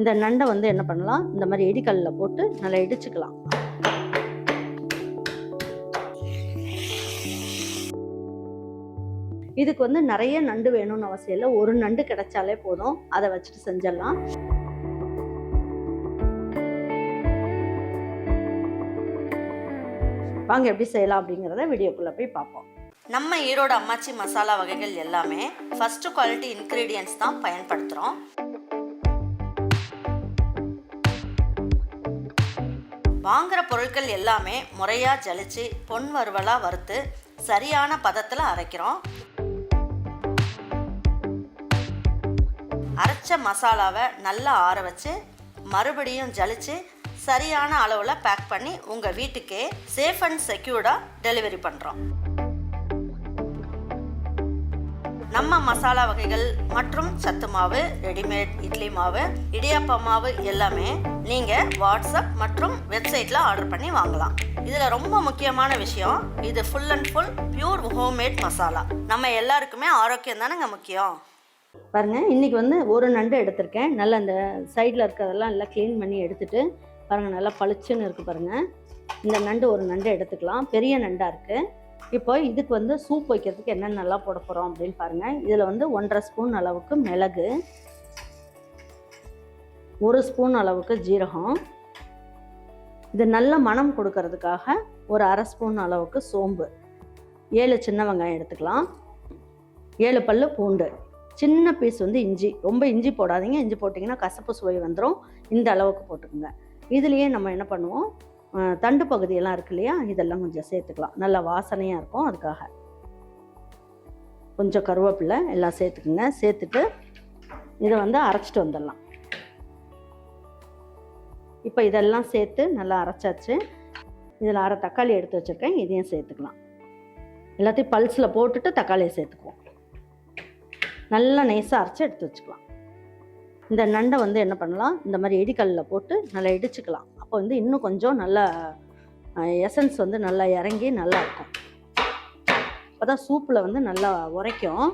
இந்த நண்டை வந்து என்ன பண்ணலாம்? இந்த மாதிரி இடிக்கல்லில் போட்டு நல்லா இடிச்சுக்கலாம். இதுக்கு வந்து நிறைய நண்டு வேணும்னு அவசியம் இல்லை. ஒரு நண்டு கிடைச்சாலே போதும். அதை வச்சுட்டு செஞ்சிடலாம். வாங்க எப்படி செய்யலாம் அப்படிங்கிறத வீடியோக்குள்ளே போய் பார்ப்போம். நம்ம ஈரோடு அம்மாச்சி மசாலா வகைகள் எல்லாமே ஃபஸ்ட்டு குவாலிட்டி இன்க்ரீடியன்ஸ் தான் பயன்படுத்துகிறோம் வாங்குற பொருட்கள் எல்லாமே முறையாக ஜலிச்சு பொன் வறுவலாக வறுத்து சரியான பதத்தில் அரைக்கிறோம். அரைச்ச மசாலாவை நல்லா ஆற வச்சு மறுபடியும் ஜலிச்சு சரியான அளவில் பேக் பண்ணி உங்கள் வீட்டுக்கே சேஃப் அண்ட் செக்யூர்டாக டெலிவரி பண்ணுறோம் நம்ம மசாலா வகைகள் மற்றும் சத்து மாவு ரெடிமேட் இட்லி மாவு இடியாப்ப மாவு எல்லாமே நீங்கள் வாட்ஸ்அப் மற்றும் வெப்சைட்டில் ஆர்டர் பண்ணி வாங்கலாம். இதில் ரொம்ப முக்கியமான விஷயம் இது full and full pure homemade masala நம்ம எல்லாருக்குமே ஆரோக்கியம் தானேங்க முக்கியம்? பாருங்க இன்னைக்கு வந்து ஒரு நண்டு எடுத்திருக்கேன். நல்லா அந்த சைடில் இருக்கிறதெல்லாம் நல்லா க்ளீன் பண்ணி எடுத்துட்டு பாருங்கள் நல்லா பளிச்சுன்னு இருக்குது பாருங்கள் இந்த நண்டு ஒரு நண்டு எடுத்துக்கலாம். பெரிய நண்டாக இருக்குது இப்போ இதுக்கு வந்து சூப் வைக்கிறதுக்கு என்னென்னலாம் போட போகிறோம் அப்படின்னு பாருங்கள் இதில் வந்து ஒன்றரை ஸ்பூன் அளவுக்கு மிளகு ஒரு ஸ்பூன் அளவுக்கு ஜீரகம் இது நல்ல மணம் கொடுக்கறதுக்காக ஒரு அரை ஸ்பூன் அளவுக்கு சோம்பு. ஏழு சின்ன வெங்காயம் எடுத்துக்கலாம். ஏழு பல்லு பூண்டு. சின்ன பீஸ் வந்து இஞ்சி. ரொம்ப இஞ்சி போடாதீங்க. இஞ்சி போட்டிங்கன்னா கசப்பு சுவை வந்துடும் இந்த அளவுக்கு போட்டுக்கோங்க. இதுலேயே நம்ம என்ன பண்ணுவோம்? தண்டு பகுதியெல்லாம் இருக்கு இல்லையா? இதெல்லாம் கொஞ்சம் சேர்த்துக்கலாம். நல்லா வாசனையாக இருக்கும் அதுக்காக. கொஞ்சம் கருவேப்பிலை எல்லாம் சேர்த்துக்குங்க. சேர்த்துட்டு இதை வந்து அரைச்சிட்டு வந்துடலாம். இப்போ இதெல்லாம் சேர்த்து நல்லா அரைச்சாச்சு. இதில் அரை தக்காளி எடுத்து வச்சுருக்கேன். இதையும் சேர்த்துக்கலாம். எல்லாத்தையும் பல்ஸில் போட்டுட்டு தக்காளியை சேர்த்துக்குவோம். நல்லா நைஸாக அரைச்சி எடுத்து வச்சுக்கலாம். இந்த நண்டை வந்து என்ன பண்ணலாம்? இந்த மாதிரி இடிக்கல்லில் போட்டு நல்லா இடிச்சுக்கலாம். அப்போ வந்து இன்னும் கொஞ்சம் நல்லா எசன்ஸ் வந்து நல்லா இறங்கி நல்லா இருக்கும். அப்போ தான் சூப்பில் வந்து நல்லா உரைக்கும்.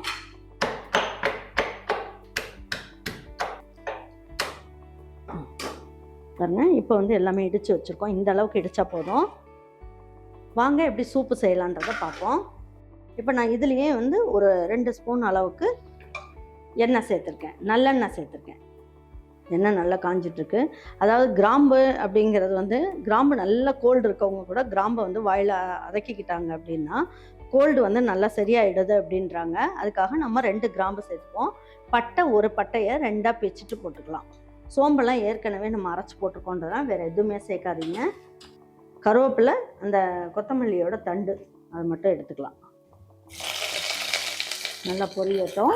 பாருங்க இப்போ வந்து எல்லாமே இடித்து வச்சுருக்கோம். இந்த அளவுக்கு இடித்தா போதும். வாங்க எப்படி சூப்பு செய்யலான்றதை பார்ப்போம். இப்போ நான் இதுலேயே வந்து ஒரு ரெண்டு ஸ்பூன் அளவுக்கு எண்ணெய் சேர்த்துருக்கேன். நல்லெண்ணெய் சேர்த்துருக்கேன். எண்ணெய் நல்லா காஞ்சிட்ருக்கு. அதாவது கிராம்பு அப்படிங்கிறது வந்து கிராம்பு நல்ல கோல்டு இருக்கவங்க கூட கிராம்பை வந்து வாயில் அதக்கிக்கிட்டாங்க அப்படின்னா கோல்டு வந்து நல்லா சரியாயிடுது அப்படின்றாங்க. அதுக்காக நம்ம ரெண்டு கிராம்பு சேர்த்துப்போம். பட்டை ஒரு பட்டையை ரெண்டாக பிச்சுட்டு போட்டுக்கலாம். சோம்பெல்லாம் ஏற்கனவே நம்ம அரைச்சி போட்டுக்கோன்றதான் வேறு எதுவுமே சேர்க்காதீங்க. கருவேப்பிலை அந்த கொத்தமல்லியோட தண்டு அது மட்டும் எடுத்துக்கலாம். நல்லா பொரியட்டும்.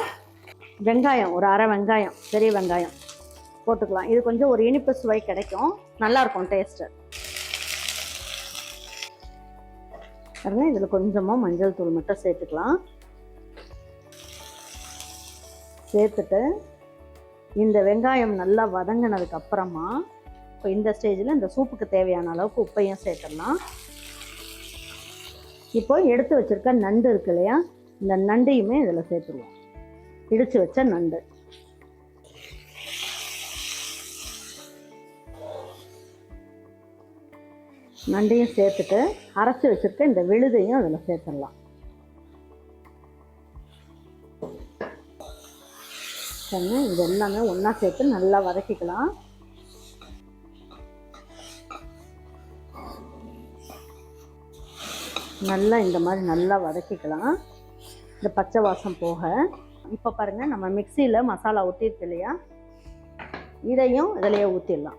வெங்காயம் ஒரு அரை வெங்காயம் பெரிய வெங்காயம் போட்டுக்கலாம். இது கொஞ்சம் ஒரு இனிப்பு சுவை கிடைக்கும். நல்லா இருக்கும் டேஸ்ட்டு பாருங்க இதில் கொஞ்சமாக மஞ்சள் தூள் மட்டும் சேர்த்துக்கலாம். சேர்த்துட்டு இந்த வெங்காயம் நல்லா வதங்கினதுக்கு அப்புறமா இப்போ இந்த ஸ்டேஜில் இந்த சூப்புக்கு தேவையான அளவுக்கு உப்பையும் சேர்த்துடலாம். இப்போ எடுத்து வச்சிருக்க நண்டு இருக்கு இல்லையா? இந்த நண்டையுமே இதில் சேர்த்துருவோம். இடித்து வச்ச நண்டு. நண்டையும் சேர்த்துட்டு அரைச்சி வச்சிருக்க இந்த விழுதையும் அதில் சேர்த்துடலாம். சரிங்க இது எல்லாமே ஒன்றா சேர்த்து நல்லா வதக்கிக்கலாம். நல்லா இந்த மாதிரி நல்லா வதக்கிக்கலாம். இந்த பச்சை வாசம் போக. இப்போ பாருங்கள் நம்ம மிக்சியில் மசாலா ஊற்றிருக்கு இல்லையா? இதையும் இதிலையே ஊற்றிடலாம்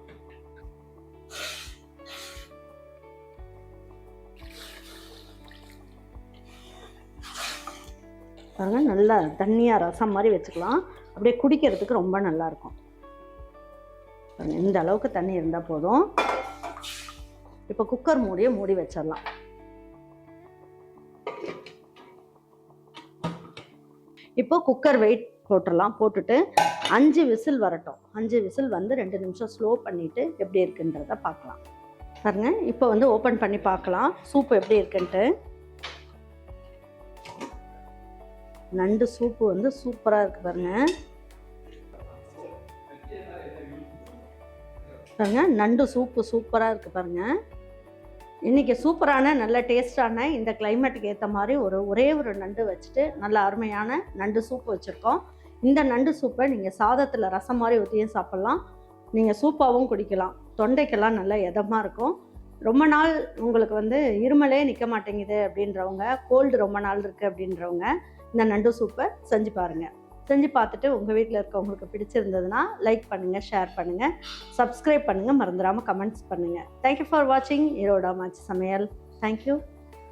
பாருங்கள் நல்லா தண்ணியாக ரசம் மாதிரி வச்சுக்கலாம். அப்படியே குடிக்கிறதுக்கு ரொம்ப நல்லா இருக்கும் இந்த அளவுக்கு தண்ணி இருந்தால் போதும். இப்போ குக்கர் மூடியை மூடி வச்சிடலாம். இப்போ குக்கர் வெயிட் போட்டுடலாம். போட்டுட்டு அஞ்சு விசில் வரட்டும். அஞ்சு விசில் வந்து ரெண்டு நிமிஷம் ஸ்லோ பண்ணிவிட்டு எப்படி இருக்குன்றத பார்க்கலாம். பாருங்க இப்போ வந்து ஓப்பன் பண்ணி பார்க்கலாம். சூப் எப்படி இருக்குன்ட்டு. நண்டு சூப்பு வந்து சூப்பராக இருக்குது பாருங்க. பாருங்க நண்டு சூப்பு சூப்பராக இருக்குது பாருங்க. இன்றைக்கி சூப்பரான நல்ல டேஸ்டான இந்த கிளைமேட்டுக்கு ஏற்ற மாதிரி ஒரு ஒரே ஒரு நண்டு வச்சுட்டு நல்ல அருமையான நண்டு சூப்பு வச்சுருக்கோம். இந்த நண்டு சூப்பை நீங்கள் சாதத்தில் ரசம் மாதிரி ஊற்றியும் சாப்பிட்லாம். நீங்கள் சூப்பாகவும் குடிக்கலாம். தொண்டைக்கெல்லாம் நல்ல இதமாக இருக்கும். ரொம்ப நாள் உங்களுக்கு வந்து இருமலே நிற்க மாட்டேங்குது அப்படின்றவங்க கோல்டு ரொம்ப நாள் இருக்குது அப்படின்றவங்க இந்த நண்டு சூப்பை செஞ்சு பாருங்கள் செஞ்சு பார்த்துட்டு உங்கள் வீட்டில் இருக்கவங்களுக்கு பிடிச்சிருந்ததுன்னா லைக் பண்ணுங்கள் ஷேர் பண்ணுங்கள் சப்ஸ்கிரைப் பண்ணுங்கள் மறந்துடாமல் கமெண்ட்ஸ் பண்ணுங்கள் தேங்க்யூ ஃபார் வாட்சிங் ஈரோடா மாச்சி சமையல். தேங்க்யூ